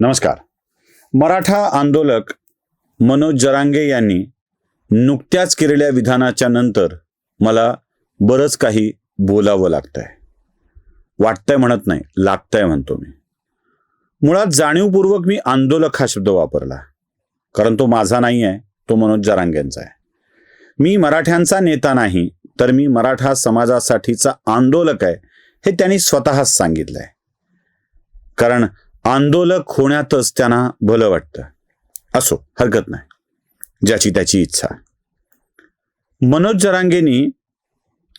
नमस्कार. मराठा आंदोलक मनोज जरांगे यांनी नुकत्याच केलेल्या विधानाच्या नंतर मला बरंच काही बोलावं लागतंय. वाटतंय म्हणत नाही लागतंय म्हणतो मी. मुळात जाणीवपूर्वक मी आंदोलक हा शब्द वापरला कारण तो माझा नाही आहे तो मनोज जरांगेंचा आहे. मी मराठ्यांचा नेता नाही तर मी मराठा समाजासाठीचा आंदोलक आहे हे त्यांनी स्वतःच सांगितलंय. कारण आंदोलक होण्यातच त्यांना भलं वाटतं. असो हरकत नाही. ज्याची त्याची इच्छा. मनोज जरांगेंनी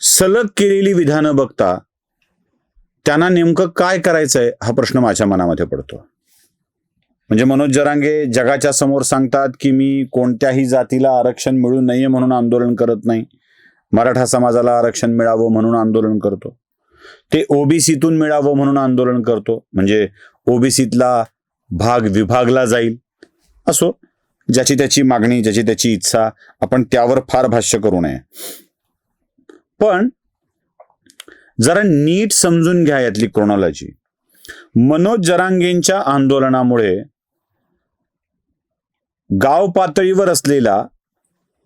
सलग केलेली विधानं बघता त्यांना नेमकं काय करायचंय हा प्रश्न माझ्या मनामध्ये पडतो. म्हणजे मनोज जरांगे जगाच्या समोर सांगतात की मी कोणत्याही जातीला आरक्षण मिळू नये म्हणून आंदोलन करत नाही. मराठा समाजाला आरक्षण मिळावं म्हणून आंदोलन करतो. ते ओबीसीतून मिळावं म्हणून आंदोलन करतो. म्हणजे ओबीसीतला भाग विभागला जाईल असो ज्याची त्याची मागणी ज्याची त्याची इच्छा आपण त्यावर फार भाष्य करू नये. पण जरा नीट समजून घ्या यातली क्रोनॉलॉजी मनोज जरांगेंच्या आंदोलनामुळे गाव पातळीवर असलेला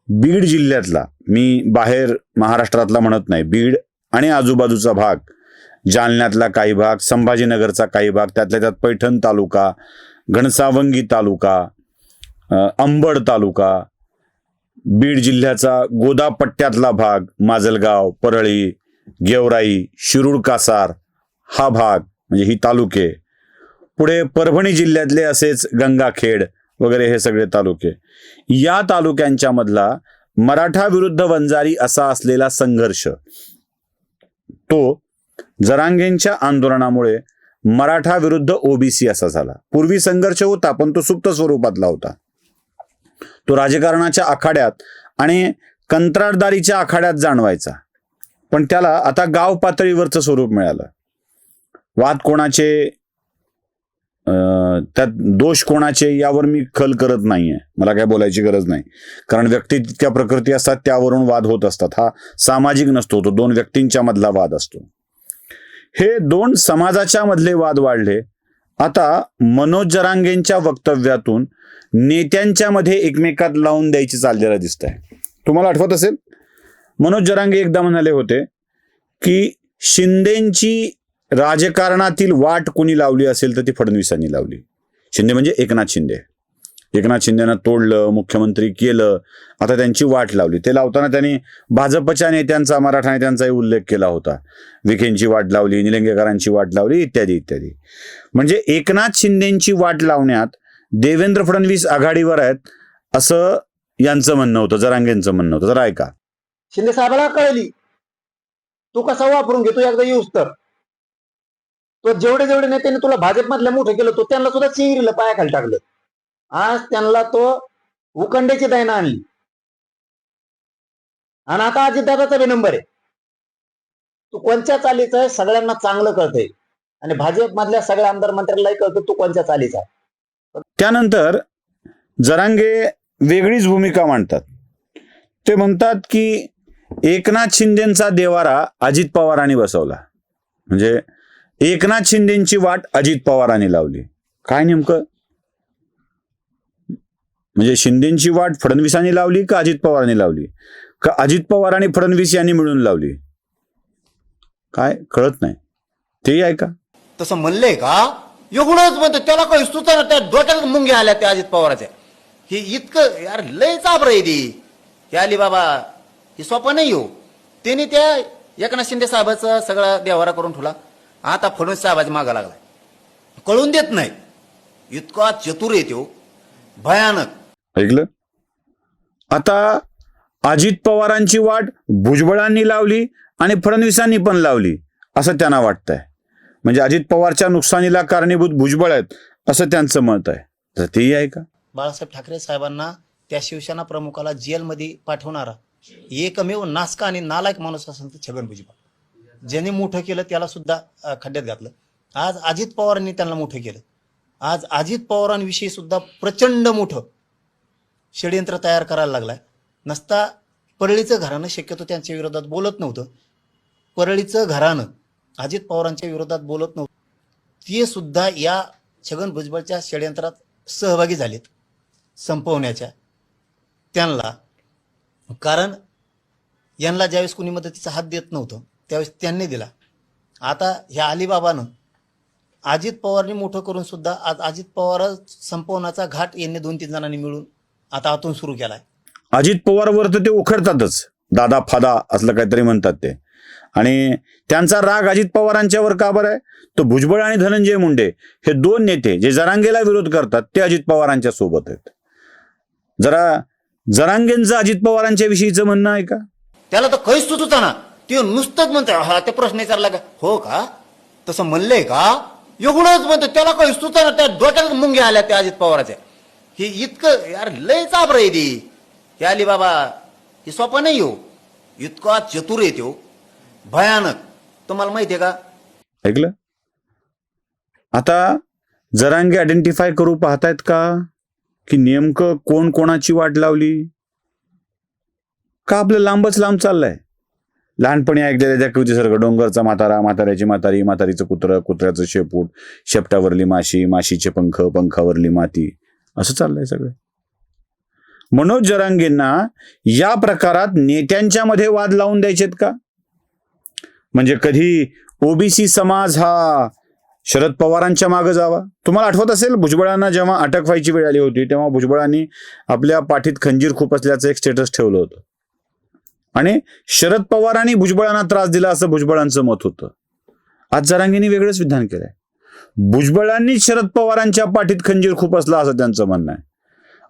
बीड जिल्ह्यातला मी बाहेर महाराष्ट्रातला म्हणत नाही बीड आणि आजूबाजूचा भाग जालन्यातला काही भाग संभाजीनगरचा काही भाग त्यातल्या त्यात पैठण तालुका घनसावंगी तालुका अंबड तालुका बीड जिल्ह्याचा गोदापट्ट्यातला भाग माजलगाव परळी गेवराई शिरूर कासार हा भाग म्हणजे ही तालुके. पुढे परभणी जिल्ह्यातले असेच गंगाखेड वगैरे हे सगळे तालुके. या तालुक्यांच्या मधला मराठा विरुद्ध वंजारी असा असलेला संघर्ष तो जरांगेंच्या आंदोलनामुळे मराठा विरुद्ध ओबीसी असा झाला. पूर्वी संघर्ष होता पण तो सुप्त स्वरूपातला होता. तो राजकारणाच्या आखाड्यात आणि कंत्राटदारीच्या आखाड्यात जाणवायचा. पण त्याला आता गाव पातळीवरचं स्वरूप मिळालं. वाद कोणाचे? अं, त्यात दोष कोणाचे यावर मी खल करत नाहीये. मला काय बोलायची गरज नाही. कारण व्यक्ती तितक्या प्रकृती असतात त्यावरून वाद होत असतात. हा सामाजिक नसतो तो दोन व्यक्तींच्या मधला वाद असतो. हे दोन समाजाच्या मधले वाद वाढले. आता मनोज जरांगेंच्या वक्तव्यातून नेत्यांच्या मध्ये एकमेकात लावून द्यायची चाललेला दिसत आहे तुम्हाला आठवत असेल? मनोज जरांगे एकदा म्हणाले होते की शिंदेची राजकारणातील वाट कोणी लावली असेल तर ती फडणवीसांनी लावली. शिंदे म्हणजे एकनाथ शिंदे. एकनाथ शिंदेनं तोडलं मुख्यमंत्री केलं आता त्यांची वाट लावली. ते लावताना त्यांनी भाजपच्या नेत्यांचा मराठा नेत्यांचाही उल्लेख केला होता. विखेंची वाट लावली निलंगेकरांची वाट लावली इत्यादी इत्यादी. म्हणजे एकनाथ शिंदेची वाट लावण्यात देवेंद्र फडणवीस आघाडीवर आहेत असं यांचं म्हणणं होतं जरांगेंचं म्हणणं होतं. जरा ऐका. शिंदे साहेबाला कळली. तू कसा वापरून घेतो एकदा येऊस तर. तो जेवढे जेवढे नेत्यांनी तुला भाजपमधल्या मोठं केलं तो त्यांना सुद्धा चिंगरीला पायाखाली टाकलं. आज त्यांना तो उकंड्याची दायना आणली. आणि आता अजितदादाचा बी नंबर आहे. तू कोणत्या चालीचा आहे? सगळ्यांना चांगलं कळतंय. आणि भाजप मधल्या सगळ्या आमदार मंत्र्यांनाही कळतो तू कोणत्या चालीचा आहे. त्यानंतर जरांगे वेगळीच भूमिका मांडतात. ते म्हणतात की एकनाथ शिंदेचा देवारा अजित पवारांनी बसवला. म्हणजे एकनाथ शिंदेची वाट अजित पवारांनी लावली. काय नेमकं? म्हणजे शिंदेची वाट फडणवीसांनी लावली का अजित पवारांनी लावली? का अजित पवार आणि फडणवीस यांनी मिळून लावली? काय? कळत नाही. तेही ऐका तसं म्हणलंय का? एवढंच म्हणतो. त्याला काही सुचना त्या डोक्यात मुंग्या आल्या त्या अजित पवाराच्या. हे इतकं यार लय चाबर आहे ती. हे आली बाबा ही सोपं नाही हो. त्यांनी त्या एकनाथ शिंदे साहेबाचा सगळा देवारा करून ठेवला. आता फडणवीस साहेबाच्या मागा लागला कळून देत नाही. इतका चतुर येतो भयानक. ऐकलं? आता अजित पवारांची वाट भुजबळांनी लावली आणि फडणवीसांनी पण लावली असं त्यांना वाटतंय. म्हणजे अजित पवारच्या नुकसानीला कारणीभूत भुजबळ आहेत असं त्यांचं मत आहे. तर तेही आहे का? बाळासाहेब ठाकरे साहेबांना त्या शिवसेना प्रमुखाला जेलमध्ये पाठवणारा एकमेव नासका आणि नालायक माणूस असेल तर छगन भुजबळ. ज्याने मोठं केलं त्याला सुद्धा खड्ड्यात घातलं. आज अजित पवारांनी त्यांना मोठं केलं. आज अजित पवारांविषयी सुद्धा प्रचंड मोठं षडयंत्र तयार करायला लागलाय. नसता परळीचं घराणं शक्यतो त्यांच्या विरोधात बोलत नव्हतं. परळीचं घराणं अजित पवारांच्या विरोधात बोलत नव्हतं. ते सुद्धा या छगन भुजबळच्या षडयंत्रात सहभागी झालेत संपवण्याच्या. त्यांना कारण यांना ज्यावेळेस कुणी मदतीचा हात देत नव्हतं त्यावेळेस त्यांनी दिला. आता ह्या अलिबाबानं अजित पवारनी मोठं करून सुद्धा आज अजित पवार संपवण्याचा घाट यांनी दोन तीन जणांनी मिळून आता आतून सुरू केलाय. अजित पवारवर तर ते उखडतातच. दादा फादा असलं काहीतरी म्हणतात ते. आणि त्यांचा राग अजित पवारांच्यावर का बरं आहे? तर भुजबळ आणि धनंजय मुंडे हे दोन नेते जे जरांगेला विरोध करतात ते अजित पवारांच्या सोबत आहेत. जरा जरांगेंचं अजित पवारांच्या विषयीचं म्हणणं आहे का? त्याला तर काहीच सुचत ना. ते नुसतंच म्हणतोय हा ते प्रश्न विचारला का? हो का? तसं म्हणलंय का? एवढंच म्हणतो त्याला काही सुचत ना त्या डोक्यात मुंग्या आल्या त्या अजित पवाराच्या. हे इतकं यार लय चाबर आहे ती. हे आली बाबा हे सोपं नाही हो. इतका चतुर आहे तो. भयानक. तुम्हाला माहितीये का? ऐकलं? आता जरांगे आयडेंटिफाय करू पाहतायत का? की नेमकं कोण कोणाची वाट लावली? का आपलं लांबच लांब चाललंय? लहानपणी ऐकलेल्या त्या कृतीसारखं डोंगरचा म्हातारा म्हाताऱ्याची म्हातारी म्हातारीचं कुत्रं कुत्र्याचं शेपूट शेपटावरली माशी माशीचे पंख पंखावरली माती. असं चाललंय सगळं. मनोज जरांगेंना या प्रकारात नेत्यांच्या मध्ये वाद लावून द्यायचेत का? म्हणजे कधी ओबीसी समाज हा शरद पवारांच्या मागे जावा? तुम्हाला आठवत असेल भुजबळांना जेव्हा अटक व्हायची वेळ आली होती तेव्हा भुजबळांनी आपल्या पाठीत खंजीर खूप असल्याचं एक स्टेटस ठेवलं होतं. आणि शरद पवारांनी भुजबळांना त्रास दिला असं भुजबळांचं मत होतं. आज जरांगींनी वेगळंच विधान केलंय. भुजबळांनी शरद पवारांच्या पाठीत खंजीर खूप असला असं त्यांचं म्हणणं आहे.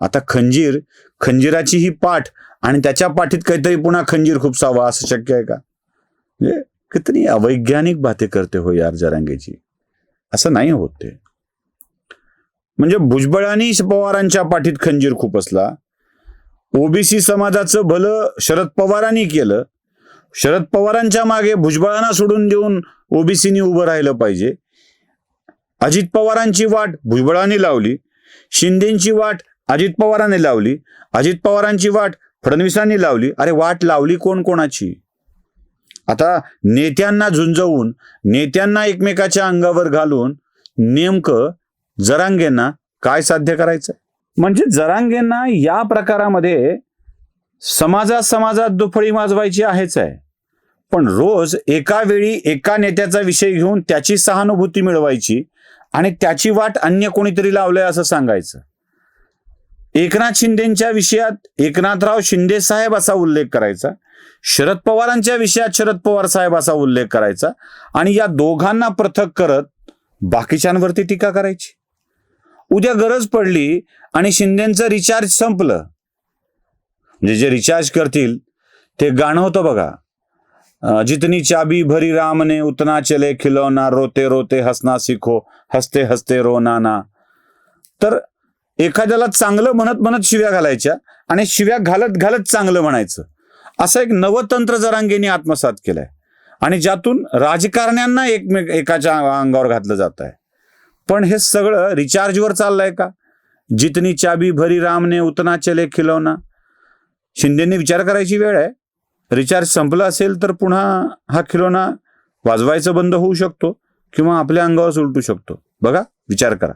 आता खंजीर खंजीराची ही पाठ आणि त्याच्या पाठीत काहीतरी पुन्हा खंजीर खूप सावा असं शक्य आहे का? म्हणजे कितनी अवैज्ञानिक बाते करते हो यार जरांगेची. असं नाही होत ते. म्हणजे भुजबळांनी पवारांच्या पाठीत खंजीर खूप असला ओबीसी समाजाचं भलं शरद पवारांनी केलं शरद पवारांच्या मागे भुजबळांना सोडून देऊन ओबीसीनी उभं राहिलं पाहिजे अजित पवारांची वाट भुजबळांनी लावली शिंदेची वाट अजित पवारांनी लावली अजित पवारांची वाट फडणवीसांनी लावली. अरे वाट लावली कोण कोणाची? आता नेत्यांना झुंजवून नेत्यांना एकमेकाच्या अंगावर घालून नेमकं जरांगेंना काय साध्य करायचं म्हणजे जरांगेंना या प्रकारामध्ये समाजात समाजात दुफळी माजवायची आहेच आहे. पण रोज एका वेळी एका नेत्याचा विषय घेऊन त्याची सहानुभूती मिळवायची आणि त्याची वाट अन्य कोणीतरी लावलंय असं सांगायचं. एकनाथ शिंदेच्या विषयात एकनाथराव शिंदे साहेब असा उल्लेख करायचा. शरद पवारांच्या विषयात शरद पवार साहेब असा उल्लेख करायचा. आणि या दोघांना पृथक करत बाकीच्यांवरती टीका करायची. उद्या गरज पडली आणि शिंदेचं रिचार्ज संपलं. म्हणजे जे रिचार्ज करतील ते गाणं होतं बघा. जितनी चाबी भरी राम ने उतना चले खिलौना रोते रोते हसना सिखो. हसते हसते रोनाना तर एखाद्याला चांगलं म्हणत म्हणत शिव्या घालायच्या आणि शिव्या घालत घालत चांगलं म्हणायचं. असं एक नवतंत्र जरांगेने आत्मसात केलंय. आणि ज्यातून राजकारण्यांना एकमेक एकाच्या अंगावर घातलं जात आहे पण हे सगळं रिचार्जवर चाललंय का? जितनी चाबी भरी रामने उतना चले खिलवना शिंदेंनी विचार करायची वेळ आहे. रिचार्ज संपला असेल तर पुन्हा हा खिलोना वाजवायचं बंद होऊ शकतो. किंवा आपल्या अंगावर उलटू शकतो. बघा विचार करा.